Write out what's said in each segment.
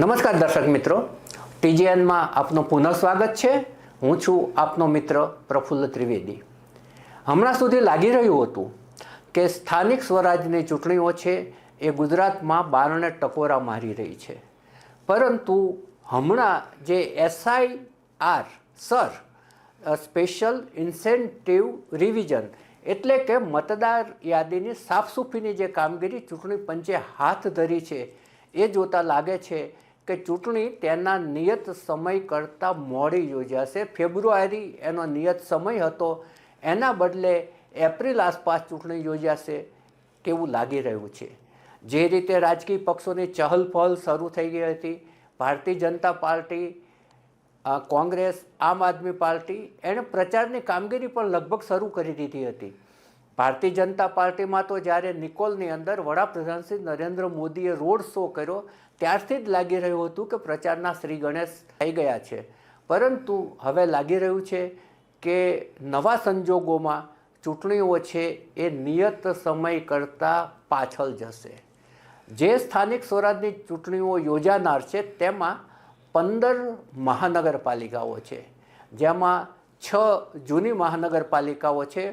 નમસ્કાર દર્શક મિત્રો. ટીજીએનમાં આપનું પુનઃ સ્વાગત છે. હું છું આપનો મિત્ર પ્રફુલ્લ ત્રિવેદી. હમણાં સુધી લાગી રહ્યું હતું કે સ્થાનિક સ્વરાજની ચૂંટણીઓ છે એ ગુજરાતમાં બારણે ટકોરા મારી રહી છે. પરંતુ હમણાં જે S I R sir special incentive revision એટલે કે મતદાર યાદીની સાફસૂફીની જે કામગીરી ચૂંટણી પંચે હાથ ધરી છે એ જોતાં લાગે છે કે ચૂંટણી તેના નિયત સમય કરતાં મોડી યોજાશે. ફેબ્રુઆરી એનો નિયત સમય હતો. એના બદલે એપ્રિલ આસપાસ ચૂંટણી યોજાશે તેવું લાગી રહ્યું છે. જે રીતે રાજકીય પક્ષોની ચહલપહલ શરૂ થઈ ગઈ હતી. ભારતીય જનતા પાર્ટી કોંગ્રેસ, આમ આદમી પાર્ટી એણે પ્રચારની કામગીરી પણ લગભગ શરૂ કરી દીધી હતી. ભારતીય જનતા પાર્ટીમાં તો જ્યારે નિકોલની અંદર વડાપ્રધાન શ્રી નરેન્દ્ર મોદીએ રોડ શો કર્યો ત્યારથી જ લાગી રહ્યું હતું કે પ્રચારના શ્રી ગણેશ થઈ ગયા છે. પરંતુ હવે લાગી રહ્યું છે કે નવા સંજોગોમાં ચૂંટણીઓ છે એ નિયત સમય કરતાં પાછળ જશે. જે સ્થાનિક સ્વરાજની ચૂંટણીઓ યોજાનાર છે તેમાં પંદર મહાનગરપાલિકાઓ છે. જેમાં છ જૂની મહાનગરપાલિકાઓ છે.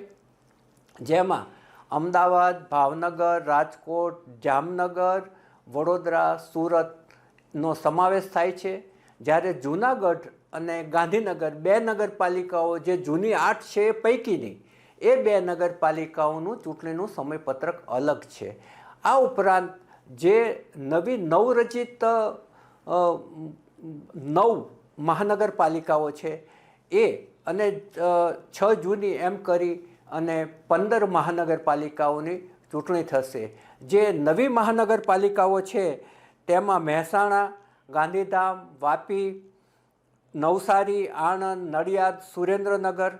જેમાં અમદાવાદ, ભાવનગર, રાજકોટ, જામનગર વડોદરા, સુરતનો સમાવેશ થાય છે. જ્યારે જૂનાગઢ અને ગાંધીનગર બે નગરપાલિકાઓ જે જૂની આઠ છે એ પૈકીની, એ બે નગરપાલિકાઓનું ચૂંટણીનું સમયપત્રક અલગ છે. આ ઉપરાંત જે નવી નવરચિત નવ મહાનગરપાલિકાઓ છે, એ અને છ જૂની એમ કરી અને પંદર મહાનગરપાલિકાઓની ચૂંટણી થશે. જે નવી મહાનગરપાલિકાઓ છે, તેમાં મહેસાણા, ગાંધીધામ, વાપી, નવસારી, આણંદ, નડિયાદ, સુરેન્દ્રનગર,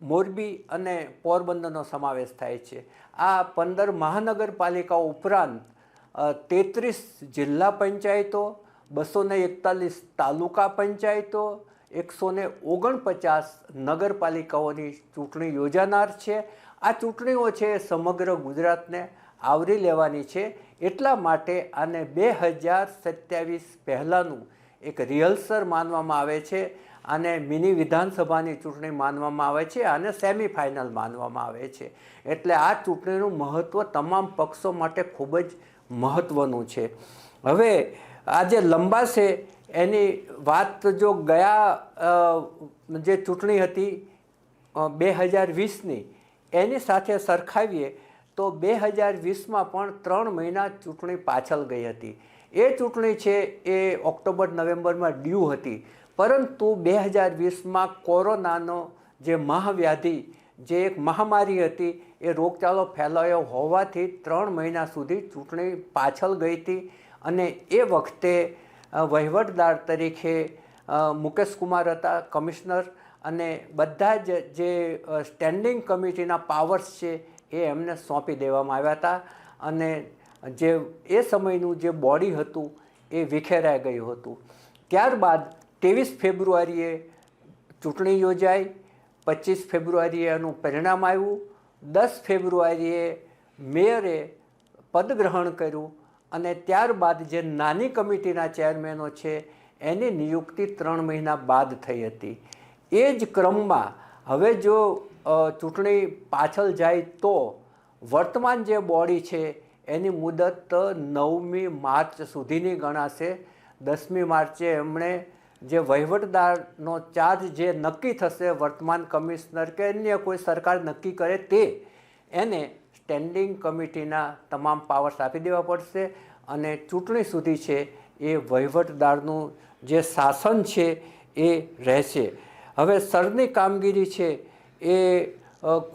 મોરબી અને પોરબંદરનો સમાવેશ થાય છે. આ પંદર મહાનગરપાલિકાઓ ઉપરાંત તેત્રીસ જિલ્લા પંચાયતો બસો એકતાલીસ તાલુકા પંચાયતો એકસો ને ઓગણપચાસ નગરપાલિકાઓની ચૂંટણી યોજાનાર છે. આ ચૂંટણીઓ છે સમગ્ર ગુજરાતને આવરી લેવાની છે. એટલા માટે આને બે હજાર સત્યાવીસ પહેલાંનું એક રિહર્સલ માનવામાં આવે છે આને મિની વિધાનસભાની ચૂંટણી માનવામાં આવે છે અને સેમિફાઇનલ માનવામાં આવે છે. એટલે આ ચૂંટણીનું મહત્ત્વ તમામ પક્ષો માટે ખૂબ જ મહત્ત્વનું છે. હવે આ જે લંબાશે એની વાત જો ગયા જે ચૂંટણી હતી બે હજાર વીસની, એની સાથે સરખાવીએ તો બે હજાર વીસમાં પણ ત્રણ મહિના ચૂંટણી પાછળ ગઈ હતી. એ ચૂંટણી છે એ ઓક્ટોબર, નવેમ્બરમાં ડ્યુ હતી. પરંતુ બે હજાર વીસમાં કોરોનાનો જે મહાવ્યાધિ, જે એક મહામારી હતી, એ રોગચાળો ફેલાયો હોવાથી ત્રણ મહિના સુધી ચૂંટણી પાછળ ગઈ હતી અને એ વખતે વહીવટદાર તરીકે મુકેશ કુમાર હતા, કમિશનર અને બધા જ જે સ્ટેન્ડિંગ કમિટીના પાવર્સ છે એ એમને સોંપી દેવામાં આવ્યા હતા અને જે એ સમયનું જે બોડી હતું એ વિખેરાઈ ગયું હતું. ત્યારબાદ ત્રેવીસ ફેબ્રુઆરીએ ચૂંટણી યોજાઈ, પચીસ ફેબ્રુઆરીએ એનું પરિણામ આવ્યું, દસ ફેબ્રુઆરીએ મેયરે પદગ્રહણ કર્યું અને ત્યારબાદ જે નાની કમિટીના ચેરમેનો છે એની નિયુક્તિ ત્રણ મહિના બાદ થઈ હતી. એ જ ક્રમમાં હવે જો ચૂંટણી પાછળ જાય તો વર્તમાન જે બોડી છે, એની મુદત નવમી માર્ચ સુધીની ગણાશે. દસમી માર્ચે એમણે જે વહીવટદારનો ચાર્જ જે નક્કી થશે વર્તમાન કમિશનર કે અન્ય કોઈ સરકાર નક્કી કરે તે, એને સ્ટેન્ડિંગ કમિટીના તમામ પાવર્સ આપી દેવા પડશે અને ચૂંટણી સુધી છે એ વહીવટદારનું જે શાસન છે એ રહેશે. હવે સરની કામગીરી છે એ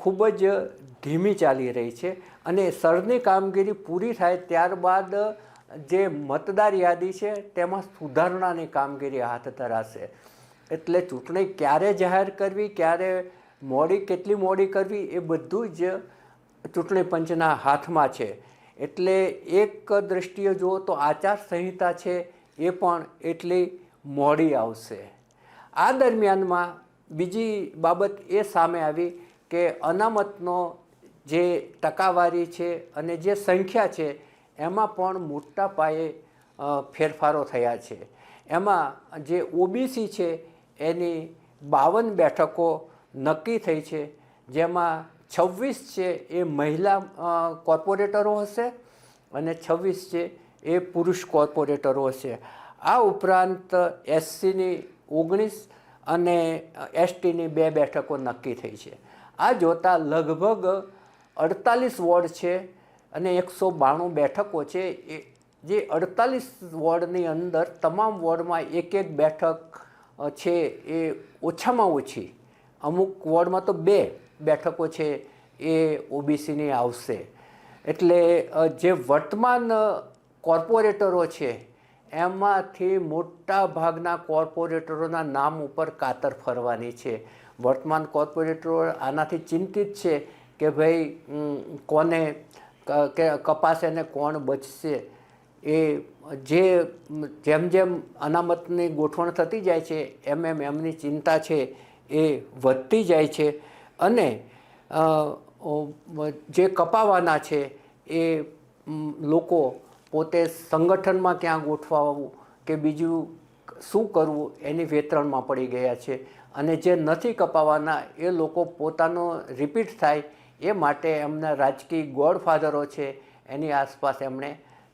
ખૂબ જ ધીમી ચાલી રહી છે અને સરની કામગીરી પૂરી થાય ત્યારબાદ, જે મતદાર યાદી છે તેમાં સુધારણાની કામગીરી હાથ ધરાશે. એટલે ચૂંટણી ક્યારે જાહેર કરવી, ક્યારે મોડી, કેટલી મોડી કરવી એ બધું જ ચૂંટણી પંચના હાથમાં છે. એટલે એક દૃષ્ટિએ જુઓ તો આચારસંહિતા છે એ પણ એટલી મોડી આવશે. આ દરમિયાનમાં બીજી બાબત એ સામે આવી કે અનામતનો જે ટકાવારી છે અને જે સંખ્યા છે, એમાં પણ મોટા પાયે ફેરફારો થયા છે. એમાં જે ઓબીસી છે, એની બાવન બેઠકો નક્કી થઈ છે, જેમાં છવ્વીસ છે એ મહિલા કોર્પોરેટરો હશે અને છવ્વીસ છે એ પુરુષ કોર્પોરેટરો હશે. આ ઉપરાંત એસસીની ઓગણીસ અને એસટીની બે બેઠકો નક્કી થઈ છે. આ જોતાં લગભગ અડતાલીસ વોર્ડ છે અને એકસો બાણું બેઠકો છે. એ જે અડતાલીસ વોર્ડની અંદર તમામ વોર્ડમાં એક એક બેઠક છે એ ઓછામાં ઓછી. અમુક વોર્ડમાં તો બે બેઠકો છે એ ઓબીસીની આવશે. એટલે જે વર્તમાન કોર્પોરેટરો છે એમાંથી મોટા ભાગના કોર્પોરેટરોના નામ ઉપર કાતર ફરવાની છે. વર્તમાન કોર્પોરેટરો આનાથી ચિંતિત છે કે ભાઈ કોને કે કપાશે ને કોણ બચશે. એ જે, જેમ જેમ અનામતની ગોઠવણ થતી જાય છે, એમ એમ એમની ચિંતા છે એ વધતી જાય છે. અને જે કપાવાના છે એ લોકો પોતે સંગઠનમાં ક્યાં ગોઠવાવું કે બીજું શું કરવું એની વેતરણમાં પડી ગયા છે. અને જે નથી કપાવાના એ લોકો પોતાનો રિપીટ થાય એ માટે એમના રાજકીય ગોડફાધરો છે એની આસપાસ એમણે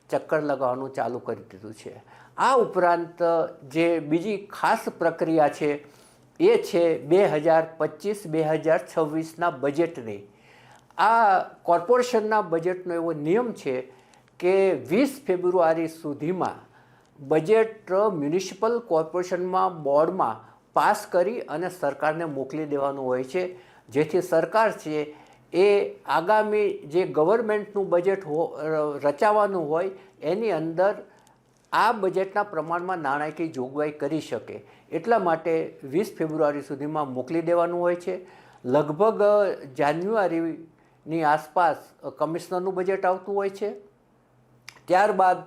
ચક્કર લગાવવાનું ચાલુ કરી દીધું છે. આ ઉપરાંત જે બીજી ખાસ પ્રક્રિયા છે એ છે બે હજાર પચીસ, બે હજાર છવ્વીસના બજેટની. આ કોર્પોરેશનના બજેટનો એવો નિયમ છે કે વીસ ફેબ્રુઆરી સુધીમાં બજેટ મ્યુનિસિપલ કોર્પોરેશનમાં બોર્ડમાં પાસ કરી અને સરકારને મોકલી દેવાનું હોય છે. જેથી સરકાર છે એ આગામી જે ગવર્મેન્ટનું બજેટ હો, રચાવાનું હોય, એની અંદર આ બજેટના પ્રમાણમાં નાણાકીય જોગવાઈ કરી શકે. એટલા માટે વીસ ફેબ્રુઆરી સુધીમાં મોકલી દેવાનું હોય છે. લગભગ જાન્યુઆરીની આસપાસ કમિશનરનું બજેટ આવતું હોય છે. ત્યારબાદ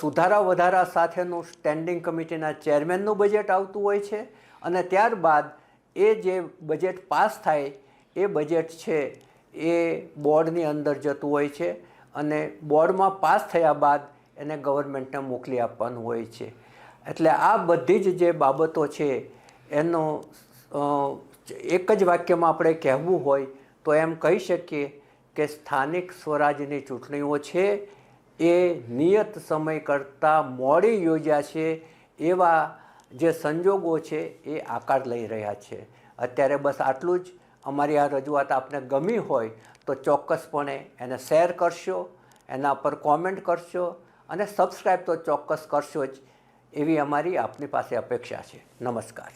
સુધારા વધારા સાથેનું સ્ટેન્ડિંગ કમિટીના ચેરમેનનું બજેટ આવતું હોય છે અને ત્યારબાદ એ જે બજેટ પાસ થાય, એ બજેટ છે એ બોર્ડની અંદર જતું હોય છે અને બોર્ડમાં પાસ થયા બાદ એને ગવર્મેન્ટને મોકલી આપવાનું હોય છે. એટલે આ બધી જ જે બાબતો છે, એનો એક જ વાક્યમાં આપણે કહેવું હોય તો એમ કહી શકીએ કે સ્થાનિક સ્વરાજની ચૂંટણીઓ છે એ નિયત સમય કરતાં મોડી યોજ્યા છે એવા જે સંજોગો છે એ આકાર લઈ રહ્યા છે. અત્યારે બસ આટલું જ. અમારી આ રજૂઆત આપને ગમી હોય તો ચોક્કસપણે એને શેર કરશો, એના પર કોમેન્ટ કરશો અને સબસ્ક્રાઈબ તો ચોક્કસ કરશો જ એવી અમારી આપની પાસે અપેક્ષા છે. નમસ્કાર.